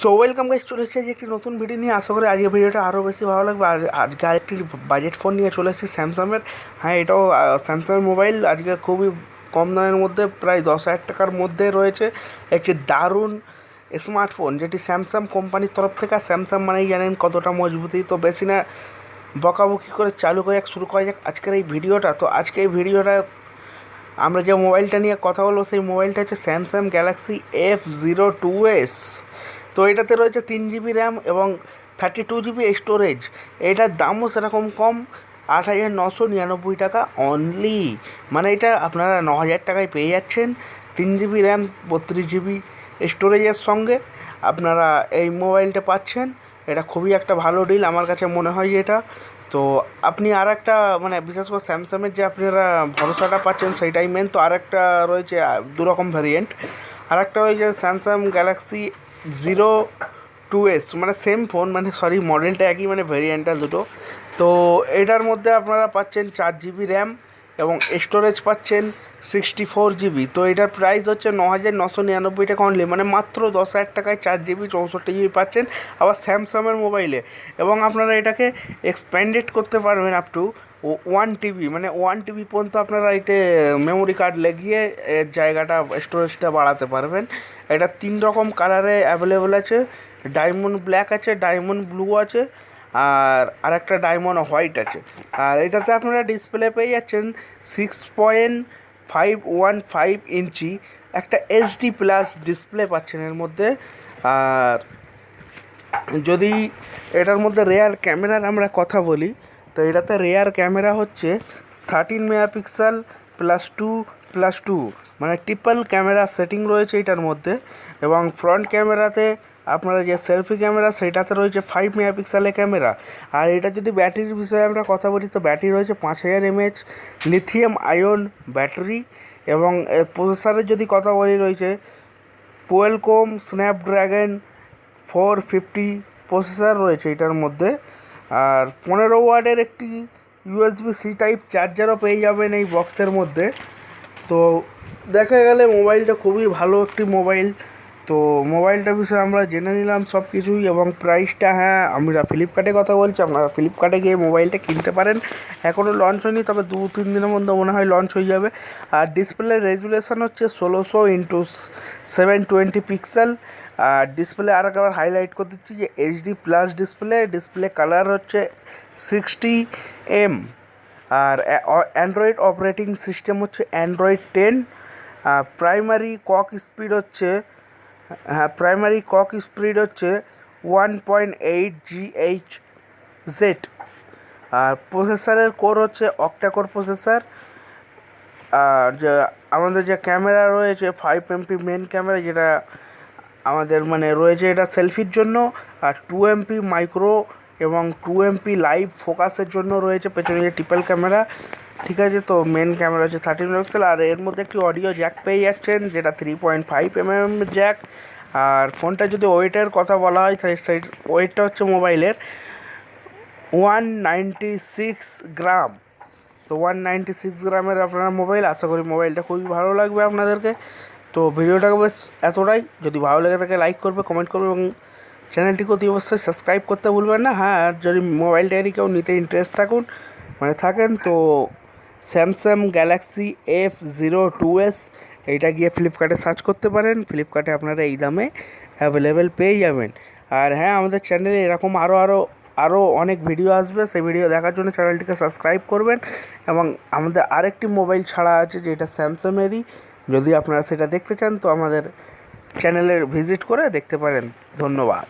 So welcome guys চলে এসেছি একটি নতুন ভিডিও নিয়ে। আশা করি আজকে ভিডিওটা আরও বেশি ভালো লাগবে। আর আজকে আরেকটি বাজেট ফোন নিয়ে চলে এসেছি স্যামসাংয়ের। হ্যাঁ এটাও স্যামসাংয়ের মোবাইল আজকে খুবই কম দামের মধ্যে, প্রায় দশ হাজার টাকার মধ্যে রয়েছে। একটি দারুণ স্মার্টফোন যেটি স্যামসাং কোম্পানির তরফ থেকে স্যামসাং মানেই জানেন কতটা মজবুতি। তো বেশি না, বকাবকি করে চালু করে যাক, শুরু করা যাক আজকের এই ভিডিওটা তো আজকে এই ভিডিওটা আমরা যে মোবাইলটা নিয়ে কথা বলব, সেই মোবাইলটা হচ্ছে Samsung Galaxy F zero two S তো এটাতে রয়েছে তিন জিবি র্যাম এবং থার্টি টু জিবি স্টোরেজ এটার দামও সেরকম কম, আট হাজার নশো নিরানব্বই টাকা অনলি মানে এটা আপনারা ন হাজার টাকায় পেয়ে যাচ্ছেন। তিন জিবি র্যাম বত্রিশ জিবি স্টোরেজের সঙ্গে। আপনারা এই মোবাইলটা পাচ্ছেন। এটা খুবই একটা ভালো ডিল আমার কাছে মনে হয় এটা। তো আপনি আর একটা মানে বিশেষ করে স্যামসাংয়ের যে আপনারা ভরসাটা পাচ্ছেন সেইটাই মেন তো আর একটা রয়েছে দুরকম ভ্যারিয়েন্ট আর একটা রয়েছে Samsung Galaxy zero two S মানে সেম ফোন মানে সরি মডেলটা একই মানে ভ্যারিয়েন্টটা দুটো। তো এটার মধ্যে আপনারা পাচ্ছেন চার জিবি র্যাম এবং স্টোরেজ পাচ্ছেন সিক্সটি ফোর জিবি তো এটার প্রাইস হচ্ছে ন হাজার নশো নিরানব্বই টাকা অনলি মানে মাত্র দশ হাজার টাকায় চার জিবি চৌষট্টি জিবি পাচ্ছেন আবার স্যামসাংয়ের মোবাইলে এবং আপনারা এটাকে এক্সপ্যান্ডেড করতে পারবেন আপ টু ওয়ান টিবি মানে ওয়ান টিবি পর্যন্ত আপনারা এতে মেমোরি কার্ড লাগিয়ে এর জায়গাটা স্টোরেজটা বাড়াতে পারবেন। এটা তিন রকম কালারে অ্যাভেলেবেল আছে। ডায়মন্ড ব্ল্যাক আছে ডায়মন্ড ব্লু আছে। আর আরেকটা ডায়মন্ড হোয়াইট আছে। আর এটাতে আপনারা ডিসপ্লে পেয়ে যাচ্ছেন six point five one five inch একটা এইচডি প্লাস ডিসপ্লে পাচ্ছেন এর মধ্যে। আর যদি এটার মধ্যে রেয়ার ক্যামেরার আমরা কথা বলি, তো এটাতে রেয়ার ক্যামেরা হচ্ছে thirteen megapixel plus two plus two মানে ট্রিপল ক্যামেরা সেটিং রয়েছে এটার মধ্যে। এবং ফ্রন্ট ক্যামেরাতে আপনারা যে সেলফি ক্যামেরা সেটাতে রয়েছে ফাইভ মেগাপিক্সেলের ক্যামেরা আর এটা যদি ব্যাটারির বিষয়ে আমরা কথা বলি, তো ব্যাটারি রয়েছে পাঁচ হাজার এমএচ লিথিয়াম আয়ন ব্যাটারি এবং প্রসেসরের যদি কথা বলি, রয়েছে Qualcomm Snapdragon four fifty processor রয়েছে এটার মধ্যে। আর পনেরো ওয়ার্ডের একটি ইউএসবি সি টাইপ চার্জারও পেয়ে যাবেন এই বক্সের মধ্যে। তো দেখা গেলে মোবাইলটা খুবই ভালো একটি মোবাইল তো মোবাইলটার বিষয়ে আমরা জেনে নিলাম সব কিছুই এবং প্রাইসটা হ্যাঁ আমরা ফ্লিপকার্টে কথা বলছি, আপনারা ফ্লিপকার্টে গিয়ে মোবাইলটা কিনতে পারেন। এখনও লঞ্চ হয়নি, তবে দু, তিন দিনের মধ্যে মনে হয় লঞ্চ হয়ে যাবে। আর ডিসপ্লে রেজুলেশন হচ্ছে ষোলোশো ইন্টু সেভেন টোয়েন্টি পিক্সেল আর ডিসপ্লে আর একবার হাইলাইট করে দিচ্ছি যে HD plus display display colour হচ্ছে সিক্সটি এম আর অ্যান্ড্রয়েড অপারেটিং সিস্টেম হচ্ছে অ্যান্ড্রয়েড টেন প্রাইমারি কক স্পিড হচ্ছে হ্যাঁ প্রাইমারি কক স্পিড হচ্ছে one point eight GH Z আর প্রসেসরের কোর হচ্ছে অক্টাকোর প্রসেসর আর আমাদের যে ক্যামেরা রয়েছে ফাইভ এমপি মেন ক্যামেরা যেটা আমাদের মানে রয়েছে এটা সেলফির জন্য। আর টু এমপি মাইক্রো এবং টু এমপি লাইভ ফোকাসের জন্য রয়েছে পেছনে যে ট্রিপল ক্যামেরা ঠিক আছে, তো মেন ক্যামেরা হচ্ছে থার্টিন মেগাপিক্সেল আর এর মধ্যে একটি অডিও জ্যাক পেয়ে যাচ্ছেন, যেটা three point five M M jack আর ফোনটা যদি ওয়েটের কথা বলা হয় তাই সেই ওয়েটটা হচ্ছে মোবাইলের ওয়ান নাইনটি সিক্স গ্রাম তো ওয়ান নাইনটি সিক্স গ্রামের আপনার মোবাইল আশা করি মোবাইলটা খুবই ভালো লাগবে আপনাদেরকে। তো ভিডিওটাকে বেশ এতটাই, যদি ভালো লেগে থাকে লাইক করবে কমেন্ট করবে এবং চ্যানেলটিকে অতি অবশ্যই সাবস্ক্রাইব করতে ভুলবেন না। হ্যাঁ আর যদি মোবাইলটা যদি কেউ নিতে ইন্টারেস্ট থাকুন মানে থাকেন, তো Samsung Galaxy F zero two S এইটা গিয়ে ফ্লিপকার্টে সার্চ করতে পারেন। ফ্লিপকার্টে আপনারা এই দামে অ্যাভেলেবেল পেয়ে যাবেন। আর হ্যাঁ আমাদের চ্যানেলে এরকম আরও আরও আরও অনেক ভিডিও আসবে। সেই ভিডিও দেখার জন্য চ্যানেলটিকে সাবস্ক্রাইব করবেন। এবং আমাদের আরেকটি মোবাইল ছাড়া আছে, যেটা স্যামসাংয়েরই। যদি আপনারা সেটা দেখতে চান, তো আমাদের চ্যানেলের ভিজিট করে দেখতে পারেন। ধন্যবাদ।